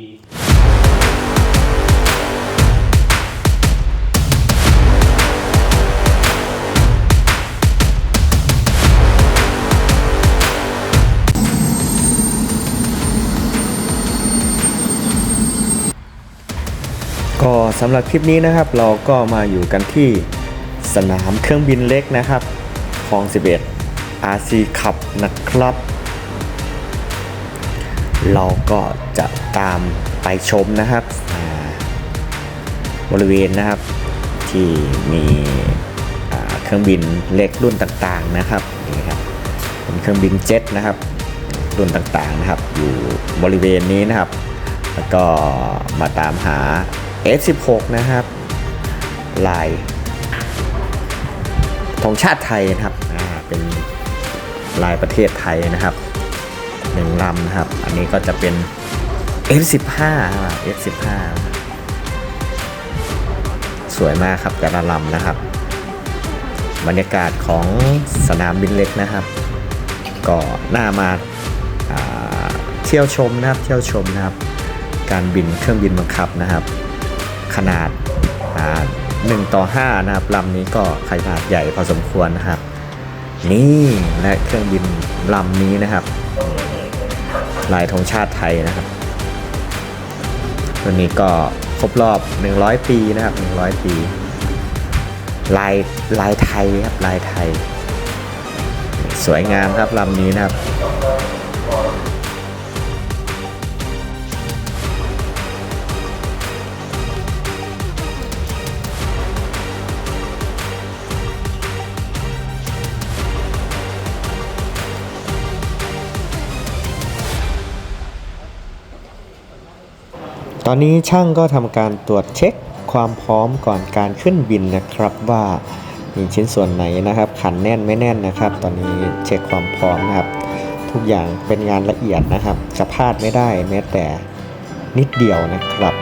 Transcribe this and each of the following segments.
ก็สำหรับคลิปนี้นะครับ เราก็มาอยู่กันที่สนามเครื่องบินเล็กนะครับคลอง 11 RC ขับนะครับ เราก็จะตามไปชมนะครับ บริเวณนะครับที่มีเครื่องบินเล็กรุ่นต่างๆนะครับนี่ครับเป็นเครื่องบินเจ็ตนะครับ รุ่นต่างๆนะครับ อยู่บริเวณนี้นะครับ แล้วก็มาตามหา F16 นะครับ ลายธงชาติไทยนะครับเป็นลายประเทศไทยนะครับ หนึ่งลำนะครับ อันนี้ก็จะเป็น F15 F15 สวยมากครับแต่ละลำนะครับ บรรยากาศของสนามบินเล็กนะครับ ก็น่ามาาเที่ยวชมนะครับเที่ยวชมนะครับ การบินเครื่องบินบังคับนะครับ ขนาดอ่า1ต่อ5นะครับลำนี้ก็ขนาดใหญ่พอสมควรนะครับ นี่และเครื่องบินลำนี้นะครับ ลายธงชาติไทยนะครับตัวนี้ก็ครบรอบ 100 ปีนะครับ 100 ปี ลายลายไทยครับลายไทย สวยงามครับลำนี้นะครับ ตอนนี้ช่างก็ทำการตรวจเช็คความพร้อมก่อนการขึ้นบินนะครับว่ามีชิ้นส่วนไหนนะครับ ขันแน่นไม่แน่นนะครับ ตอนนี้เช็คความพร้อมนะครับ ทุกอย่างเป็นงานละเอียดนะครับจะพลาดไม่ได้แม้แต่นิดเดียวนะครับ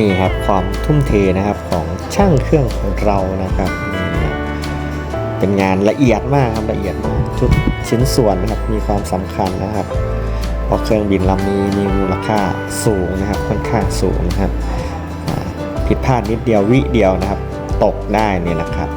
นี่ครับความทุ่มเทนะครับของช่างเครื่องของเรานะครับนี่ครับเป็นงานละเอียดมากครับละเอียดมากทุกชิ้นส่วนนะครับมีความสำคัญนะครับเพราะเครื่องบินลำนี้มีมูลค่าสูงนะครับ ค่อนข้างสูงนะครับผิดพลาดนิดเดียววิเดียวนะครับ ตกได้นี่นะครับ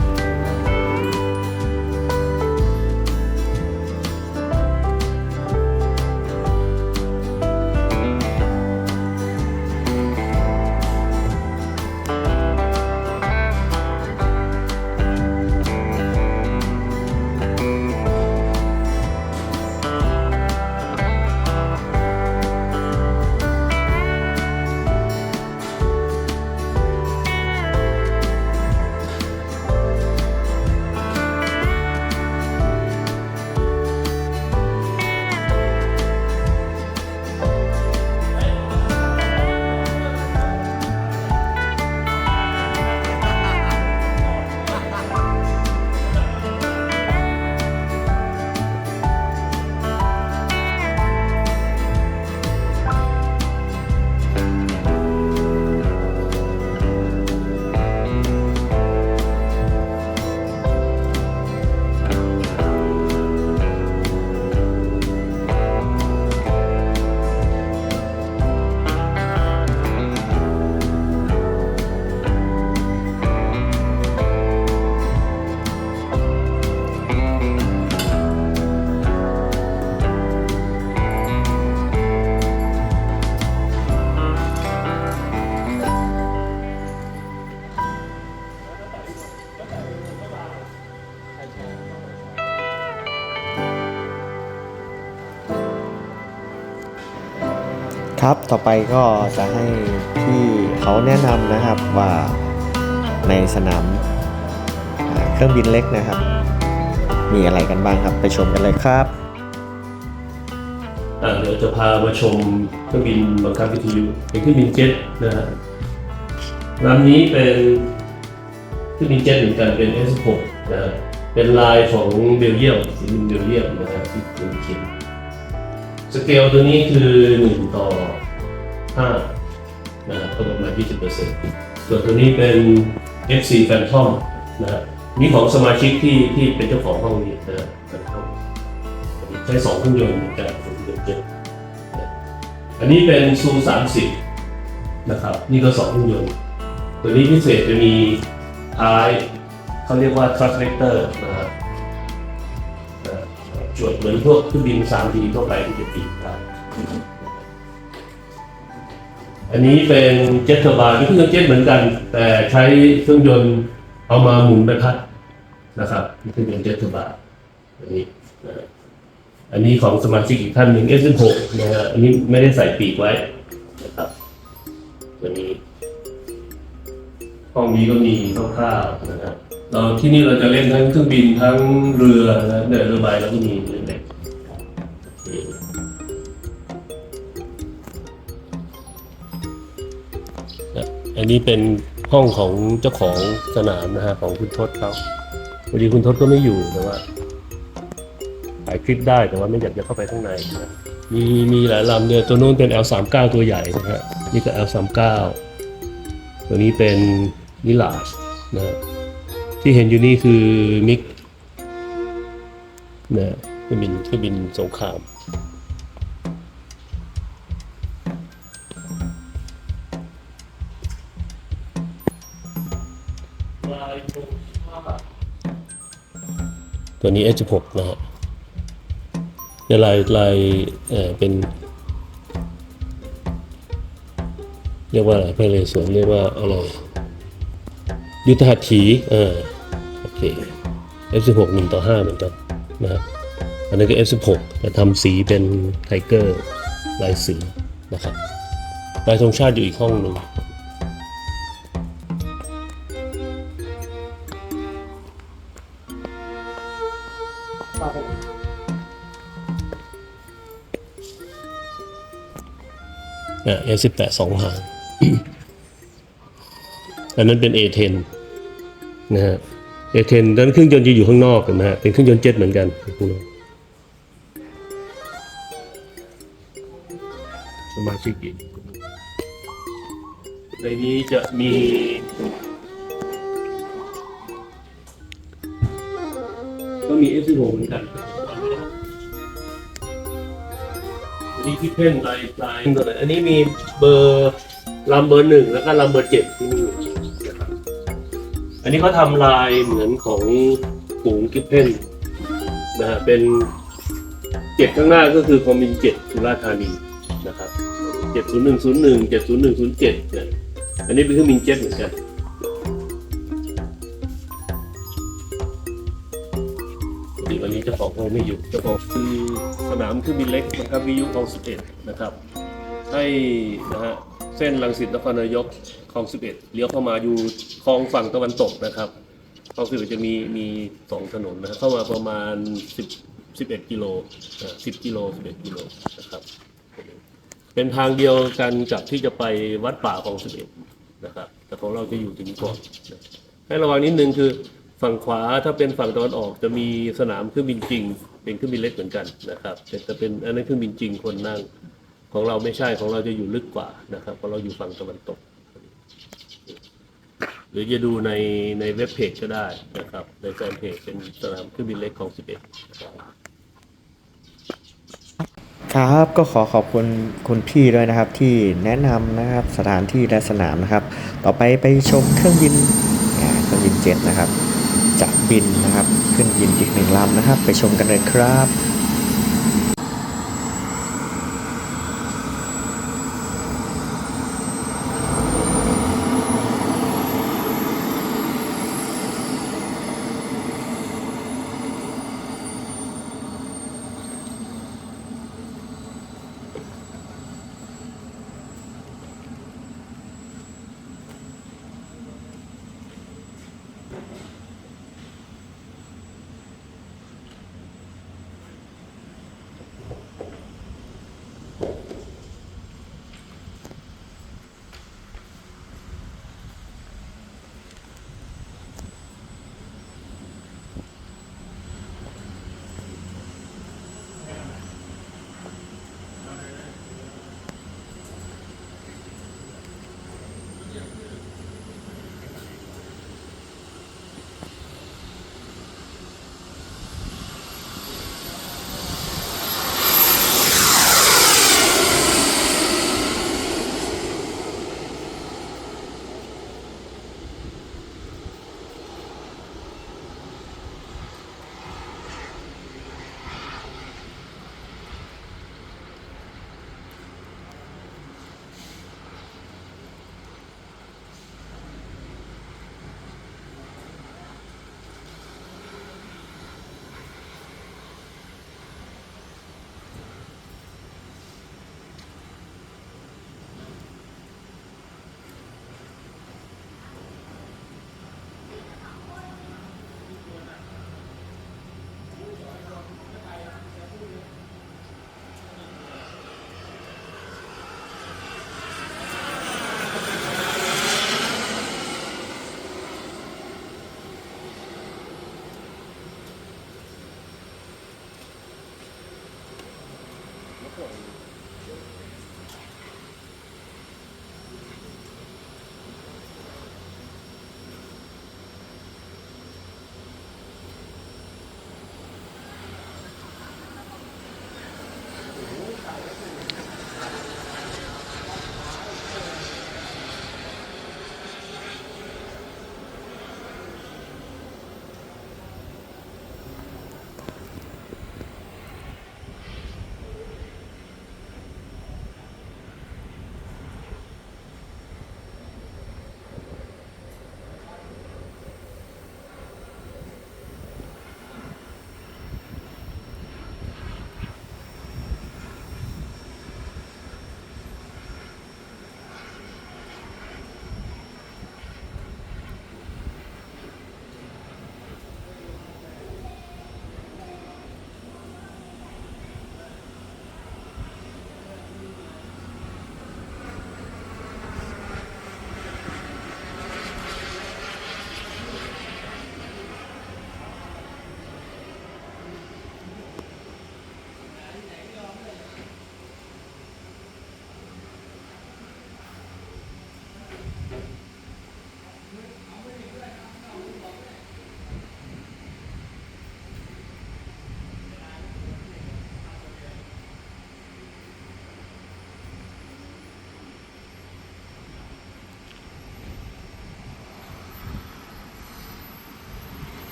ครับ ต่อไปก็จะให้พี่เขาแนะนำนะครับว่าในสนามเครื่องบินเล็กนะครับ มีอะไรกันบ้างครับ ไปชมกันเลยครับอ่าเดี๋ยวจะพามาชมเครื่องบินบังคับวิทยุเป็นเครื่องบินเจ็ตนะฮะลำนี้เป็นเครื่องบินเจ็ตเหมือนกันเป็น S6 นะฮะเป็นลายของเบลเยียมสีเบลเยียมนะครับที่เป็นเขียน สเกลตัวนี้คือ 1 ต่อ5นะครับก็ประมาณ20%ส่วนตัวนี้เป็น FC Phantom นะครับนี่ของสมาชิกที่ที่เป็นเจ้าของห้องนี้นะครับใช้สองเครื่องยนต์เหมือนกันเครื่องยนต์เจ็ตนะอันนี้เป็นซู30 นะครับ นี่ก็สองเครื่องยนต์ตัวนี้พิเศษจะมีท้ายเขาเรียกว่า translator นะครับเอ่อ จวดเหมือนพวกเครื่องบิน 3D ทั่วไปที่จะปีกได้อันนี้เป็นเจ็ตเทอร์บานเป็เครื่องเจ็ตเหมือนกัน แต่ใช้เครื่องยนต์เอามาหมุนใบพัดนะครับนี่เครื่องยนต์เจ็ตเทอร์บานอันนี้อันนี้ของสมาชิกอีกท่านหนึ่ง S16 นะฮะอันนี้ไม่ได้ใส่ปีกไว้นะครับตัวนี้ห้องนี้ก็มีคร่าวๆนะครับ เราที่นี่เราจะเล่นทั้งเครื่องบินทั้งเรือนะเดินเรือใบแล้วก็มีเรือเล็กอันนี้เป็นห้องของเจ้าของสนามนะฮะของคุณทศเขาพอดีคุณทศก็ไม่อยู่แต่ว่าถ่ายคลิปได้แต่ว่าไม่อยากจะเข้าไปข้างในนะมีมีหลายลำเนี่ยตัวนู้นเป็น L39 ตัวใหญ่นะฮะนี่ก็ L39 ตัวนี้เป็นนิลาชนะฮะ ที่เห็นอยู่นี่คือมิกนะเครื่องบินเครื่องบินสงครามตัวนี้ H6 นะฮะในลายลายเอ่อเป็น เรียกว่าอะไรพระนเรศวรเรียกว่าอะไร ยุทธหัตถีเออโอเค F16 หนึ่งต่อห้าเหมือนกันนะครับอันนั้นก็ F16 แต่ทำสีเป็นไทเกอร์ลายสีนะครับลายธงชาติอยู่อีกห้องหนึ่งอะ F18 สองหางอันนั้นเป็น A10 นะฮะ A10 นั้นเครื่องยนต์จะอยู่ข้างนอกนะฮะเป็นเครื่องยนต์เจ็ตเหมือนกันข้างนอกสมาชิกอีกในนี้จะมีก็มี F16 เหมือนกันอันนี้ที่เพ่นลายลายตัวไหนอันนี้มีเบอร์ลำเบอร์หนึ่งแล้วก็ลำเบอร์เจ็ดที่นี่ นนี้เขาทำลายเหมือนของฝูงกิฟเพนนะฮะเป็นเจ็ดข้างหน้าก็คือคอมมินเจ็ดสุราษฎร์ธานีนะครับเจ็ดศูนย์หนึ่งศูนย์หนึ่งเจ็ดศูนย์หนึ่งศูนย์เจ็ดเนี่ยอันนี้เป็นเครื่องบินเจ็ตเหมือนกันพอดีวันนี้เจ้าของคงไม่อยู่เจ้าของคือสนามเครื่องบินเล็กนะครับวิทยุคลองสิบเอ็ดนะครับให้นะฮะ เส้นลังสิตนครนายกคลองสิบเอ็ดเลี้ยวเข้ามาอยู่คลองฝั่งตะวันตกนะครับคลองสิบเอ็ดจะมีมีสองถนนนะเข้ามาประมาณสิบสิบเอ็ดกิโลสิบกิโลสิบเอ็ดกิโลนะครับ เป็นทางเดียวกันกับที่จะไปวัดป่าคลองสิบเอ็ดนะครับ แต่ของเราจะอยู่ถึงก่อนให้ระวังนิดนึงคือฝั่งขวาถ้าเป็นฝั่งตะวันออกจะมีสนามเครื่องบินจริง เป็นเครื่องบินเล็กเหมือนกันนะครับแต่จะเป็นอันนั้นเครื่องบินจริงคนนั่ง ของเราไม่ใช่ของเราจะอยู่ลึกกว่านะครับเพราะเราอยู่ฝั่งตะวันตก หรือจะดูในในเว็บเพจก็ได้นะครับ ในแฟนเพจเป็นสนามเครื่องบินเล็กของ 11ครับครับก็ขอขอบคุณคุณพี่ด้วยนะครับที่แนะนำนะครับสถานที่และสนามนะครับ ต่อไปไปชมเครื่องบินเครื่องบินเจ็ตนะครับจะบินนะครับขึ้นบินอีกหนึ่งลำนะครับ ไปชมกันเลยครับ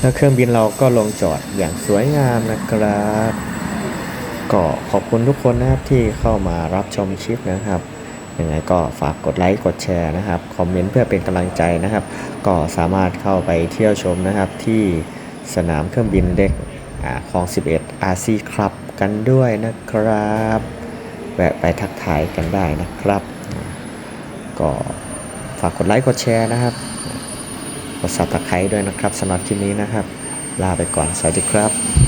แล้วเครื่องบินเราก็ลงจอดอย่างสวยงามนะครับก็ขอบคุณทุกคนนะครับที่เข้ามารับชมคลิปนะครับยังไงก็ฝากกดไลค์กดแชร์นะครับคอมเมนต์เพื่อเป็นกำลังใจนะครับ ก็สามารถเข้าไปเที่ยวชมนะครับที่สนามเครื่องบินเล็กอาคลอง 11 RC ครับกันด้วยนะครับแวะไปทักทายกันได้นะครับ ก็ฝากกดไลค์กดแชร์นะครับ กดซับสไครต์ด้วยนะครับสำหรับคลิปนี้นะครับ ลาไปก่อน สวัสดีครับ